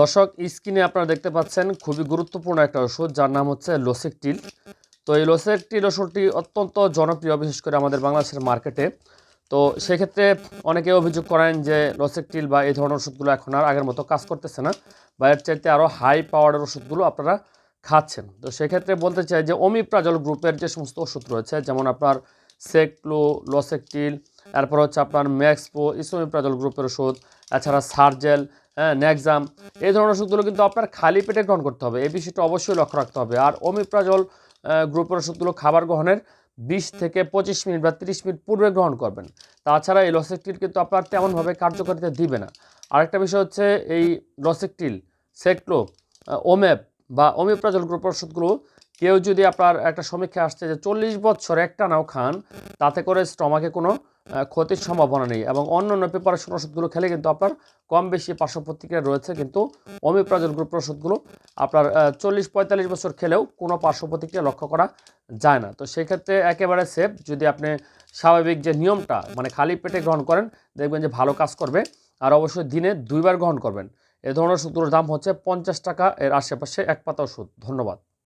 দর্শক, স্ক্রিনে আপনারা দেখতে পাচ্ছেন খুবই গুরুত্বপূর্ণ একটা ওষুধ, যার নাম হচ্ছে লোসেকটিল তো এই লোসেকটিল ওষুধটি অত্যন্ত জনপ্রিয়, বিশেষ করে আমাদের বাংলাদেশের মার্কেটে। তো সেক্ষেত্রে অনেকে অভিযোগ করেন যে লোসেকটিল বা এই ধরনের ওষুধগুলো এখন আর আগের মতো কাজ করতেছে না বা এর চাইতে আরও হাই পাওয়ারের ওষুধগুলো আপনারা খাচ্ছেন। তো সেক্ষেত্রে বলতে চাই যে অমিপ্রাজল গ্রুপের যে সমস্ত ওষুধ রয়েছে, যেমন আপনার সেকলো লসেকটিল তারপর হচ্ছে আপনার ম্যাক্সপো ইসোমিপ্রাজল গ্রুপের ওষুধ, এছাড়া সার্জেল হ্যাঁ নেক্সাম এই ধরনের ওষুধগুলো কিন্তু আপনার খালি পেটে গ্রহণ করতে হবে। এই বিষয়টা অবশ্যই লক্ষ্য রাখতে হবে। আর অমিপ্রাজল গ্রুপের ওষুধগুলো খাবার গ্রহণের বিশ থেকে পঁচিশ মিনিট বা তিরিশ মিনিট পূর্বে গ্রহণ করবেন। তাছাড়া এই লসেকটিল কিন্তু আপনার তেমনভাবে কার্যকারিতা দিবে না। আরেকটা বিষয় হচ্ছে এই লসেকটিল সেক্লো ওমেপ বা অমিপ্রাজল গ্রুপের ওষুধগুলো কেউ যদি আপনার একটা সমীক্ষা আসছে যে চল্লিশ বছর একটা নাও খান, তাতে করে স্টমাকে কোনো ক্ষতির সম্ভাবনা নেই এবং অন্য অন্য প্রিপারেশন ওষুধগুলো খেলে কিন্তু আপনার কম বেশি পার্শ্ব প্রতিক্রিয়া রয়েছে, কিন্তু অমিপ্রাজল গ্রুপ ওষুধগুলো আপনার চল্লিশ পঁয়তাল্লিশ বছর খেলেও কোনো পার্শ্ব প্রতিক্রিয়া লক্ষ্য করা যায় না। তো সেক্ষেত্রে একেবারে সেফ যদি আপনি স্বাভাবিক যে নিয়মটা মানে খালি পেটে গ্রহণ করেন, দেখবেন যে ভালো কাজ করবে আর অবশ্যই দিনে দুইবার গ্রহণ করবেন। এ ধরনের ওষুধগুলোর দাম হচ্ছে পঞ্চাশ টাকা, এর আশেপাশে এক পাতা ওষুধ। ধন্যবাদ।